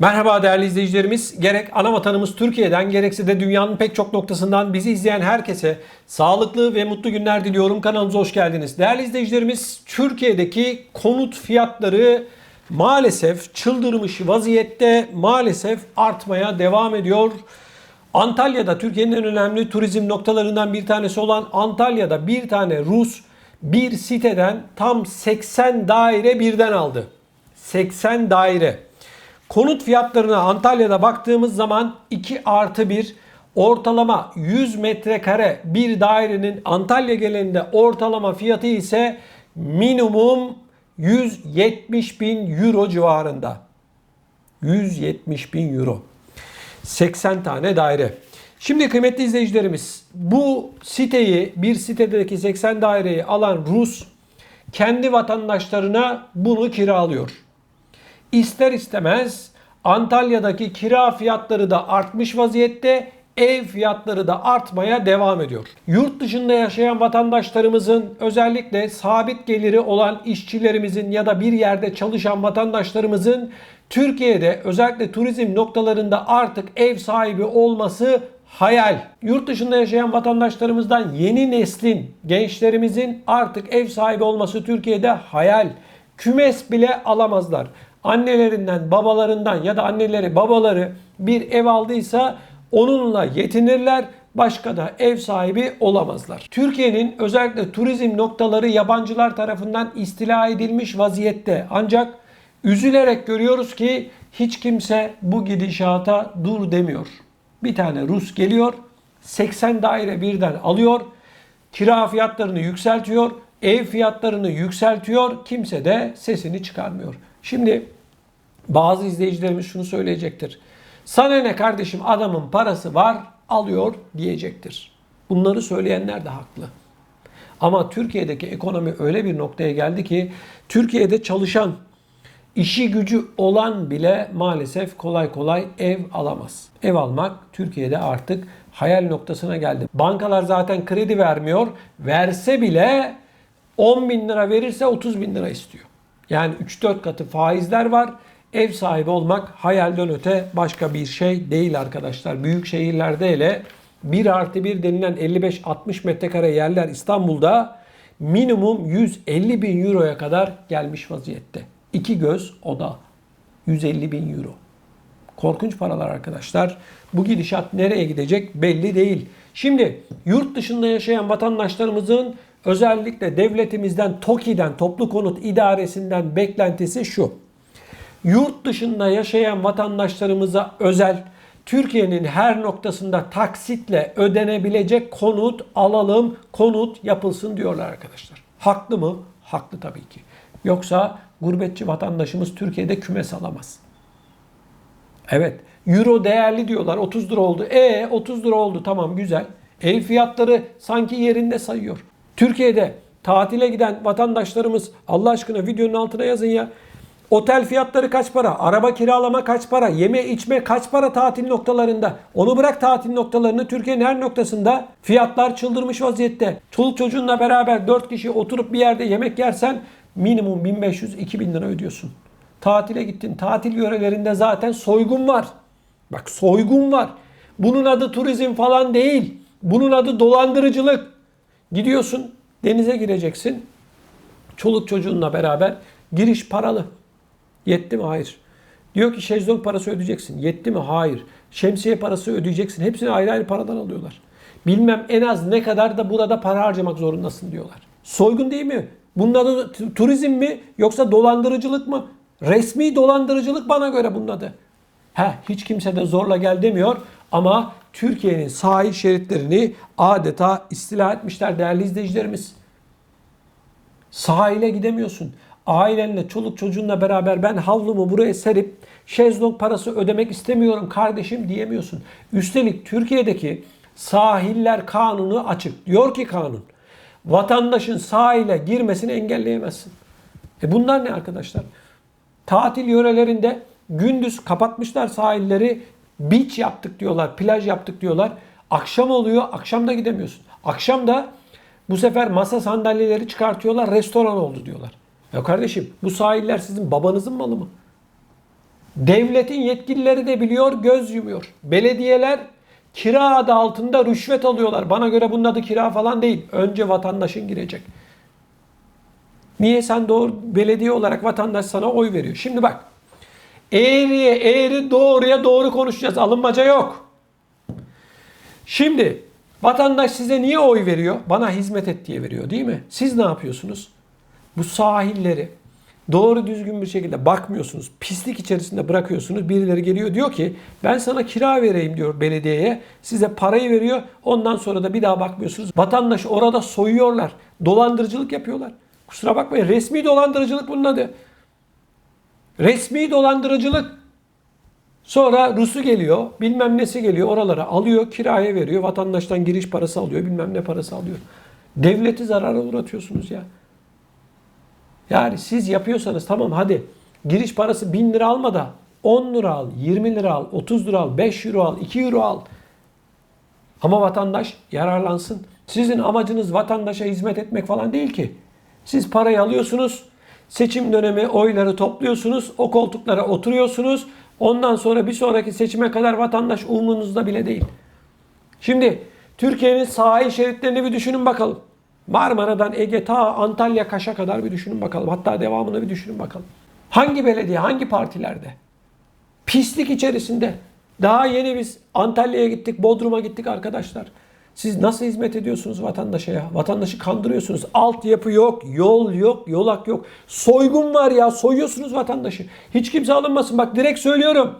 Merhaba değerli izleyicilerimiz. Gerek ana vatanımız Türkiye'den gerekse de dünyanın pek çok noktasından bizi izleyen herkese sağlıklı ve mutlu günler diliyorum. Kanalımıza hoş geldiniz. Değerli izleyicilerimiz Türkiye'deki konut fiyatları maalesef çıldırmış vaziyette maalesef artmaya devam ediyor. Antalya'da Türkiye'nin en önemli turizm noktalarından bir tanesi olan Antalya'da bir tane Rus bir siteden tam 80 daire birden aldı. 80 daire. Konut fiyatlarına Antalya'da baktığımız zaman 2 artı 1 ortalama 100 metrekare bir dairenin Antalya genelinde ortalama fiyatı ise minimum 170 bin euro civarında. 170 bin euro. 80 tane daire. Şimdi kıymetli izleyicilerimiz bu siteyi bir sitedeki 80 daireyi alan Rus kendi vatandaşlarına bunu kiralıyor. İster istemez Antalya'daki kira fiyatları da artmış vaziyette, ev fiyatları da artmaya devam ediyor. Yurt dışında yaşayan vatandaşlarımızın özellikle sabit geliri olan işçilerimizin ya da bir yerde çalışan vatandaşlarımızın Türkiye'de özellikle turizm noktalarında artık ev sahibi olması hayal. Yurt dışında yaşayan vatandaşlarımızdan yeni neslin, gençlerimizin artık ev sahibi olması Türkiye'de hayal. Kümes bile alamazlar annelerinden, babalarından ya da anneleri, babaları bir ev aldıysa onunla yetinirler. Başka da ev sahibi olamazlar. Türkiye'nin özellikle turizm noktaları yabancılar tarafından istila edilmiş vaziyette. Ancak üzülerek görüyoruz ki hiç kimse bu gidişata dur demiyor. Bir tane Rus geliyor, 80 daire birden alıyor, kira fiyatlarını yükseltiyor, ev fiyatlarını yükseltiyor, kimse de sesini çıkarmıyor. Şimdi bazı izleyicilerimiz şunu söyleyecektir. Sana ne kardeşim adamın parası var alıyor diyecektir. Bunları söyleyenler de haklı. Ama Türkiye'deki ekonomi öyle bir noktaya geldi ki Türkiye'de çalışan, işi gücü olan bile maalesef kolay kolay ev alamaz. Ev almak Türkiye'de artık hayal noktasına geldi. Bankalar zaten kredi vermiyor. Verse bile 10 bin lira verirse 30 bin lira istiyor. Yani 3-4 katı faizler var. Ev sahibi olmak hayalden öte başka bir şey değil arkadaşlar. Büyük şehirlerde hele 1 artı 1 denilen 55-60 metrekare yerler İstanbul'da minimum 150 bin euroya kadar gelmiş vaziyette. İki göz oda 150 bin euro. Korkunç paralar arkadaşlar. Bu gidişat nereye gidecek belli değil. Şimdi yurt dışında yaşayan vatandaşlarımızın özellikle devletimizden TOKİ'den Toplu Konut İdaresi'nden beklentisi şu. Yurt dışında yaşayan vatandaşlarımıza özel Türkiye'nin her noktasında taksitle ödenebilecek konut alalım, konut yapılsın diyorlar arkadaşlar. Haklı mı? Haklı tabii ki. Yoksa gurbetçi vatandaşımız Türkiye'de kümes alamaz. Evet. Euro değerli diyorlar. 30 lira oldu. E 30 lira oldu. Tamam güzel. Ev fiyatları sanki yerinde sayıyor. Türkiye'de tatile giden vatandaşlarımız Allah aşkına videonun altına yazın ya. Otel fiyatları kaç para? Araba kiralama kaç para? Yeme içme kaç para tatil noktalarında? Onu bırak tatil noktalarını Türkiye'nin her noktasında fiyatlar çıldırmış vaziyette. Çoluk çocuğunla beraber 4 kişi oturup bir yerde yemek yersen minimum 1500-2000 lira ödüyorsun. Tatile gittin. Tatil yörelerinde zaten soygun var. Bak soygun var. Bunun adı turizm falan değil. Bunun adı dolandırıcılık. Gidiyorsun denize gireceksin. Çoluk çocuğunla beraber giriş paralı. Yetti mi? Hayır. Diyor ki şezlong parası ödeyeceksin. Yetti mi? Hayır. Şemsiye parası ödeyeceksin. Hepsini ayrı ayrı paradan alıyorlar. Bilmem en az ne kadar da burada para harcamak zorundasın diyorlar. Soygun değil mi? Bunun adı turizm mi yoksa dolandırıcılık mı? Resmi dolandırıcılık bana göre bunun adı. He, hiç kimse de zorla gel demiyor ama Türkiye'nin sahil şeritlerini adeta istila etmişler değerli izleyicilerimiz. Sahile gidemiyorsun. Ailenle, çoluk çocuğunla beraber ben havlumu buraya serip şezlong parası ödemek istemiyorum kardeşim diyemiyorsun. Üstelik Türkiye'deki sahiller kanunu açık. Diyor ki kanun vatandaşın sahile girmesini engelleyemezsin. E bunlar ne arkadaşlar? Tatil yörelerinde gündüz kapatmışlar sahilleri. Beach yaptık diyorlar, plaj yaptık diyorlar. Akşam oluyor, akşam da gidemiyorsun. Akşam da bu sefer masa sandalyeleri çıkartıyorlar, restoran oldu diyorlar. Ya kardeşim bu sahiller sizin babanızın malı mı? Devletin yetkilileri de biliyor, göz yumuyor. Belediyeler kira adı altında rüşvet alıyorlar. Bana göre bunun adı kira falan değil. Önce vatandaşın girecek. Niye sen doğru belediye olarak vatandaş sana oy veriyor? Şimdi bak. Eğriye eğri doğruya doğru konuşacağız. Alınmaca yok. Şimdi vatandaş size niye oy veriyor? Bana hizmet et diye veriyor değil mi? Siz ne yapıyorsunuz? Bu sahilleri doğru düzgün bir şekilde bakmıyorsunuz. Pislik içerisinde bırakıyorsunuz. Birileri geliyor diyor ki ben sana kira vereyim diyor belediyeye. Size parayı veriyor. Ondan sonra da bir daha bakmıyorsunuz. Vatandaş orada soyuyorlar. Dolandırıcılık yapıyorlar. Kusura bakmayın resmi dolandırıcılık bunun adı. Resmi dolandırıcılık. Sonra Rus'u geliyor, bilmem nesi geliyor oralara alıyor, kiraya veriyor, vatandaştan giriş parası alıyor, bilmem ne parası alıyor. Devleti zarara uğratıyorsunuz ya. Yani siz yapıyorsanız tamam hadi giriş parası 1000 lira alma da 10 lira al, 20 lira al, 30 lira al, 5 euro al, 2 euro al. Ama vatandaş yararlansın. Sizin amacınız vatandaşa hizmet etmek falan değil ki. Siz parayı alıyorsunuz, seçim dönemi oyları topluyorsunuz, o koltuklara oturuyorsunuz. Ondan sonra bir sonraki seçime kadar vatandaş umurunuzda bile değil. Şimdi Türkiye'nin sahil şeritlerini bir düşünün bakalım. Marmara'dan Ege ta Antalya Kaş'a kadar bir düşünün bakalım. Hatta devamını bir düşünün bakalım. Hangi belediye, hangi partilerde? Pislik içerisinde. Daha yeni biz Antalya'ya gittik, Bodrum'a gittik arkadaşlar. Siz nasıl hizmet ediyorsunuz vatandaşa ya? Vatandaşı kandırıyorsunuz. Altyapı yok, yol yok, yolak yok. Soygun var ya, soyuyorsunuz vatandaşı. Hiç kimse alınmasın. Bak direkt söylüyorum.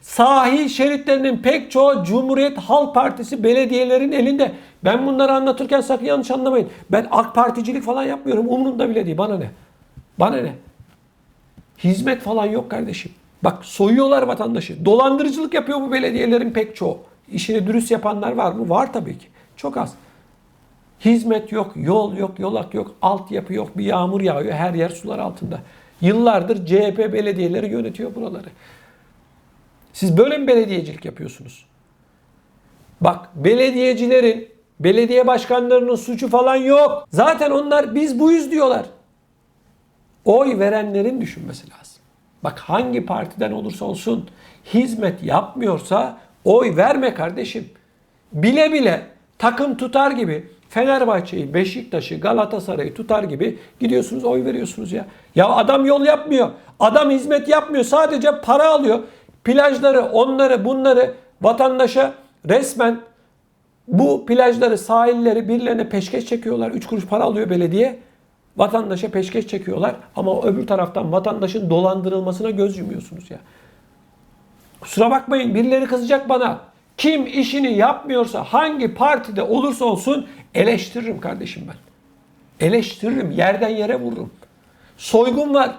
Sahil şeritlerinin pek çoğu Cumhuriyet Halk Partisi belediyelerin elinde. Ben bunları anlatırken sakın yanlış anlamayın. Ben AK Particilik falan yapmıyorum. Umurumda bile değil. Bana ne? Bana ne? Hizmet falan yok kardeşim. Bak soyuyorlar vatandaşı. Dolandırıcılık yapıyor bu belediyelerin pek çoğu. İşini dürüst yapanlar var mı? Var tabii ki. Çok az. Hizmet yok, yol yok, yolak yok, altyapı yok, bir yağmur yağıyor, her yer sular altında. Yıllardır CHP belediyeleri yönetiyor buraları. Siz böyle mi belediyecilik yapıyorsunuz? Bak belediyecilerin, belediye başkanlarının suçu falan yok. Zaten onlar biz buyuz diyorlar. Oy verenlerin düşünmesi lazım. Bak hangi partiden olursa olsun hizmet yapmıyorsa oy verme kardeşim. Bile bile takım tutar gibi Fenerbahçe'yi, Beşiktaş'ı, Galatasaray'ı tutar gibi gidiyorsunuz oy veriyorsunuz ya. Ya adam yol yapmıyor. Adam hizmet yapmıyor. Sadece para alıyor. Plajları, onları, bunları vatandaşa resmen bu plajları, sahilleri birilerine peşkeş çekiyorlar. 3 kuruş para alıyor belediye. Vatandaşa peşkeş çekiyorlar. Ama öbür taraftan vatandaşın dolandırılmasına göz yumuyorsunuz ya. Kusura bakmayın birileri kızacak bana. Kim işini yapmıyorsa hangi partide olursa olsun eleştiririm kardeşim ben. Eleştiririm. Yerden yere vururum. Soygun var.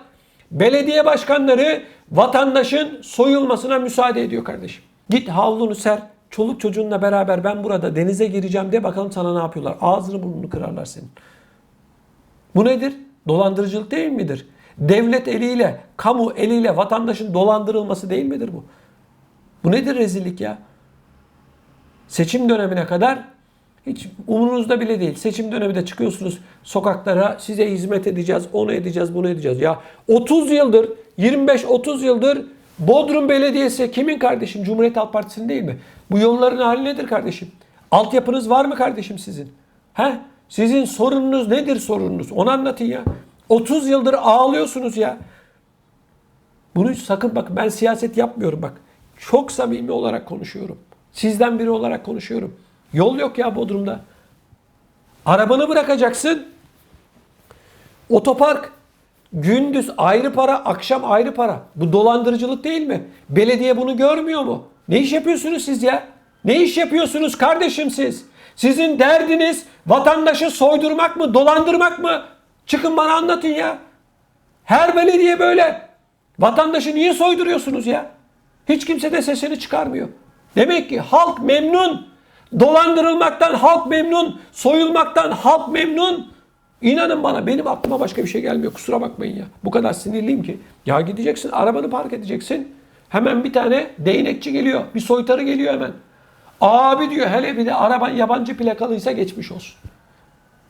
Belediye başkanları vatandaşın soyulmasına müsaade ediyor kardeşim. Git havlunu ser. Çoluk çocuğunla beraber ben burada denize gireceğim de bakalım sana ne yapıyorlar. Ağzını burnunu kırarlar senin. Bu nedir? Dolandırıcılık değil midir? Devlet eliyle, kamu eliyle vatandaşın dolandırılması değil midir bu? Bu nedir rezillik ya? Seçim dönemine kadar hiç umurunuzda bile değil. Seçim döneminde çıkıyorsunuz sokaklara size hizmet edeceğiz, onu edeceğiz, bunu edeceğiz. Ya 30 yıldır, 25-30 yıldır Bodrum Belediyesi kimin kardeşim? Cumhuriyet Halk Partisi'nin değil mi? Bu yolların hali nedir kardeşim? Altyapınız var mı kardeşim sizin? He? Sizin sorununuz nedir sorununuz? Onu anlatın ya. 30 yıldır ağlıyorsunuz ya. Bunu sakın bak ben siyaset yapmıyorum bak. Çok samimi olarak konuşuyorum. Sizden biri olarak konuşuyorum. Yol yok ya Bodrum'da. Arabanı bırakacaksın. Otopark gündüz ayrı para, akşam ayrı para. Bu dolandırıcılık değil mi? Belediye bunu görmüyor mu? Ne iş yapıyorsunuz siz ya? Ne iş yapıyorsunuz kardeşim siz? Sizin derdiniz vatandaşı soydurmak mı, dolandırmak mı? Çıkın bana anlatın ya. Her belediye böyle. Vatandaşı niye soyduruyorsunuz ya? Hiç kimse de sesini çıkarmıyor. Demek ki halk memnun. Dolandırılmaktan halk memnun. Soyulmaktan halk memnun. İnanın bana benim aklıma başka bir şey gelmiyor. Kusura bakmayın ya. Bu kadar sinirliyim ki. Ya gideceksin arabanı park edeceksin. Hemen bir tane değnekçi geliyor. Bir soytarı geliyor hemen. Abi diyor hele bir de araban yabancı plakalıysa geçmiş olsun.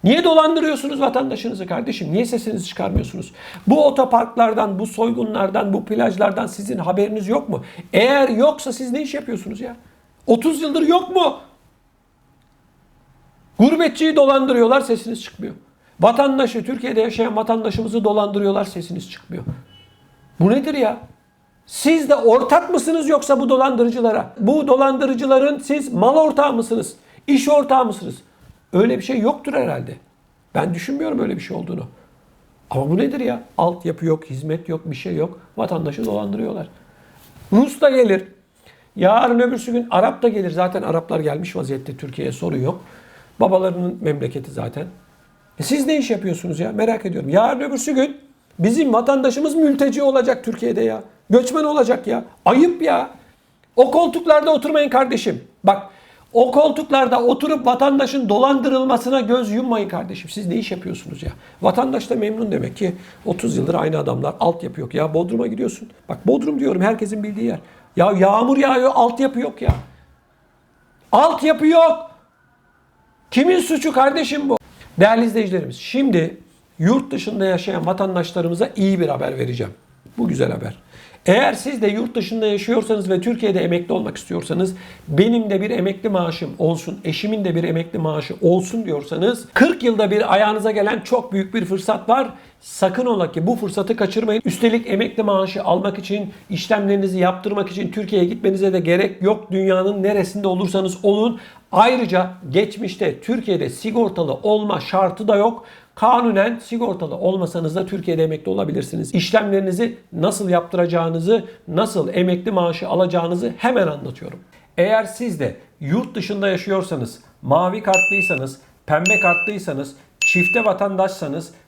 Niye dolandırıyorsunuz vatandaşınızı kardeşim? Niye sesinizi çıkarmıyorsunuz? Bu otoparklardan, bu soygunlardan, bu plajlardan sizin haberiniz yok mu? Eğer yoksa siz ne iş yapıyorsunuz ya? 30 yıldır yok mu? Gurbetçiyi dolandırıyorlar sesiniz çıkmıyor. Vatandaşı, Türkiye'de yaşayan vatandaşımızı dolandırıyorlar sesiniz çıkmıyor. Bu nedir ya? Siz de ortak mısınız yoksa bu dolandırıcılara? Bu dolandırıcıların siz mal ortağı mısınız? İş ortağı mısınız? Öyle bir şey yoktur herhalde. Ben düşünmüyorum öyle bir şey olduğunu. Ama bu nedir ya? Altyapı yok, hizmet yok, bir şey yok. Vatandaşı dolandırıyorlar. Rus da gelir. Yarın öbürsü gün Arap da gelir. Zaten Araplar gelmiş vaziyette Türkiye'ye sorun yok. Babalarının memleketi zaten. E siz ne iş yapıyorsunuz ya? Merak ediyorum. Yarın öbürsü gün bizim vatandaşımız mülteci olacak Türkiye'de ya. Göçmen olacak ya. Ayıp ya. O koltuklarda oturmayın kardeşim. Bak o koltuklarda oturup vatandaşın dolandırılmasına göz yummayın kardeşim. Siz ne iş yapıyorsunuz ya? Vatandaş da memnun demek ki. 30 yıldır aynı adamlar. Altyapı yok ya. Bodrum'a gidiyorsun. Bak Bodrum diyorum herkesin bildiği yer. Ya yağmur yağıyor altyapı yok ya. Altyapı yok. Kimin suçu kardeşim bu? Değerli izleyicilerimiz şimdi yurt dışında yaşayan vatandaşlarımıza iyi bir haber vereceğim. Bu güzel haber. Eğer siz de yurt dışında yaşıyorsanız ve Türkiye'de emekli olmak istiyorsanız benim de bir emekli maaşım olsun, eşimin de bir emekli maaşı olsun diyorsanız 40 yılda bir ayağınıza gelen çok büyük bir fırsat var. Sakın ola ki bu fırsatı kaçırmayın. Üstelik emekli maaşı almak için, işlemlerinizi yaptırmak için Türkiye'ye gitmenize de gerek yok. Dünyanın neresinde olursanız olun. Ayrıca geçmişte Türkiye'de sigortalı olma şartı da yok. Kanunen sigortalı olmasanız da Türkiye'de emekli olabilirsiniz. İşlemlerinizi nasıl yaptıracağınızı, nasıl emekli maaşı alacağınızı hemen anlatıyorum. Eğer siz de yurt dışında yaşıyorsanız, mavi kartlıysanız, pembe kartlıysanız, çifte vatandaşsanız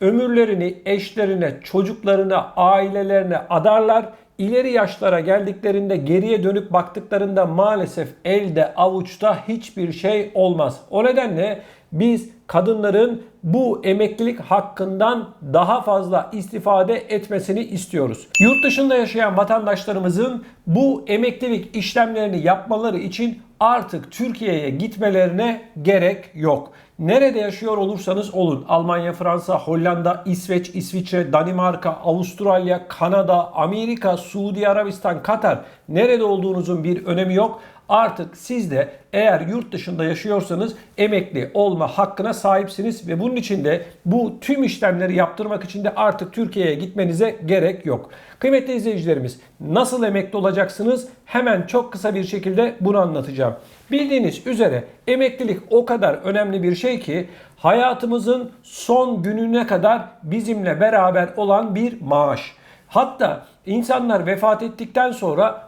ömürlerini eşlerine, çocuklarına, ailelerine adarlar. İleri yaşlara geldiklerinde geriye dönüp baktıklarında maalesef elde avuçta hiçbir şey olmaz. O nedenle biz kadınların bu emeklilik hakkından daha fazla istifade etmesini istiyoruz. Yurt dışında yaşayan vatandaşlarımızın bu emeklilik işlemlerini yapmaları için artık Türkiye'ye gitmelerine gerek yok. Nerede yaşıyor olursanız olun. Almanya, Fransa, Hollanda, İsveç, İsviçre, Danimarka, Avustralya, Kanada, Amerika, Suudi Arabistan, Katar. Nerede olduğunuzun bir önemi yok. Artık siz de eğer yurt dışında yaşıyorsanız emekli olma hakkına sahipsiniz ve bunun için de bu tüm işlemleri yaptırmak için de artık Türkiye'ye gitmenize gerek yok. Kıymetli izleyicilerimiz nasıl emekli olacaksınız? Hemen çok kısa bir şekilde bunu anlatacağım. Bildiğiniz üzere emeklilik o kadar önemli bir şey ki hayatımızın son gününe kadar bizimle beraber olan bir maaş. Hatta insanlar vefat ettikten sonra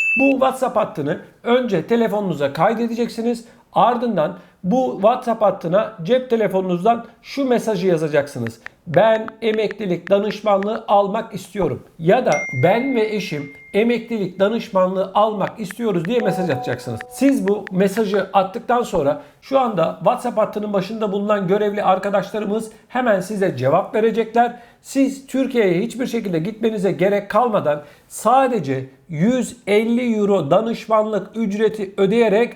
Bu WhatsApp hattını önce telefonunuza kaydedeceksiniz. Ardından bu WhatsApp hattına cep telefonunuzdan şu mesajı yazacaksınız. Ben emeklilik danışmanlığı almak istiyorum. Ya da ben ve eşim emeklilik danışmanlığı almak istiyoruz diye mesaj atacaksınız. Siz bu mesajı attıktan sonra şu anda WhatsApp hattının başında bulunan görevli arkadaşlarımız hemen size cevap verecekler. Siz Türkiye'ye hiçbir şekilde gitmenize gerek kalmadan sadece 150 euro danışmanlık ücreti ödeyerek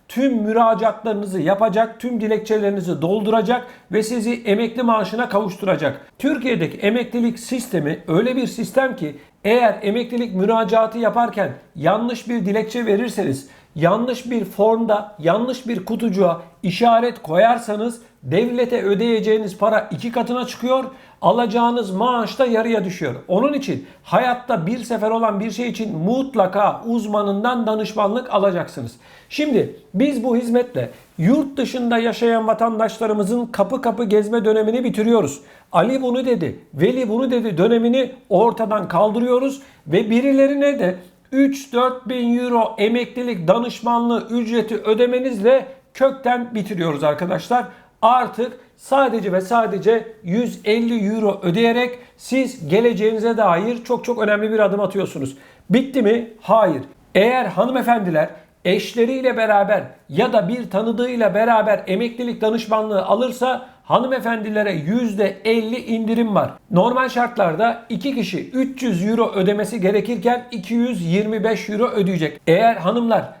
tüm müracaatlarınızı yapacak, tüm dilekçelerinizi dolduracak ve sizi emekli maaşına kavuşturacak. Türkiye'deki emeklilik sistemi öyle bir sistem ki eğer emeklilik müracaatı yaparken yanlış bir dilekçe verirseniz, yanlış bir formda, yanlış bir kutucuğa işaret koyarsanız devlete ödeyeceğiniz para iki katına çıkıyor, alacağınız maaş da yarıya düşüyor. Onun için hayatta bir sefer olan bir şey için mutlaka uzmanından danışmanlık alacaksınız. Şimdi biz bu hizmetle yurt dışında yaşayan vatandaşlarımızın kapı kapı gezme dönemini bitiriyoruz. Ali bunu dedi, Veli bunu dedi dönemini ortadan kaldırıyoruz ve birilerine de 3-4 bin euro emeklilik danışmanlığı ücreti ödemenizle kökten bitiriyoruz arkadaşlar. Artık sadece ve sadece 150 euro ödeyerek siz geleceğinize dair çok çok önemli bir adım atıyorsunuz. Bitti mi? Hayır. Eğer hanımefendiler eşleriyle beraber ya da bir tanıdığıyla beraber emeklilik danışmanlığı alırsa hanımefendilere %50 indirim var. Normal şartlarda 2 kişi 300 euro ödemesi gerekirken 225 euro ödeyecek. Eğer hanımlar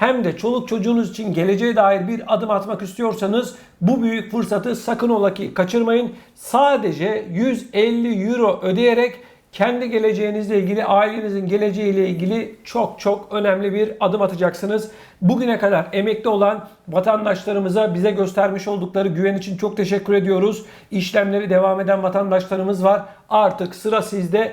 hem de çoluk çocuğunuz için geleceğe dair bir adım atmak istiyorsanız bu büyük fırsatı sakın ola ki kaçırmayın. Sadece 150 euro ödeyerek kendi geleceğinizle ilgili, ailenizin geleceğiyle ilgili çok çok önemli bir adım atacaksınız. Bugüne kadar emekli olan vatandaşlarımıza bize göstermiş oldukları güven için çok teşekkür ediyoruz. İşlemleri devam eden vatandaşlarımız var. Artık sıra sizde.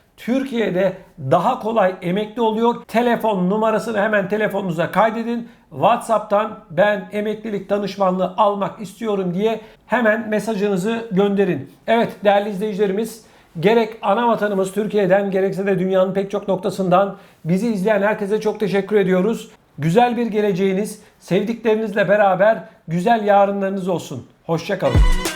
Türkiye'de daha kolay emekli oluyor. Telefon numarasını hemen telefonunuza kaydedin. WhatsApp'tan ben emeklilik danışmanlığı almak istiyorum diye hemen mesajınızı gönderin. Evet değerli izleyicilerimiz gerek ana vatanımız Türkiye'den gerekse de dünyanın pek çok noktasından bizi izleyen herkese çok teşekkür ediyoruz. Güzel bir geleceğiniz, sevdiklerinizle beraber güzel yarınlarınız olsun. Hoşçakalın.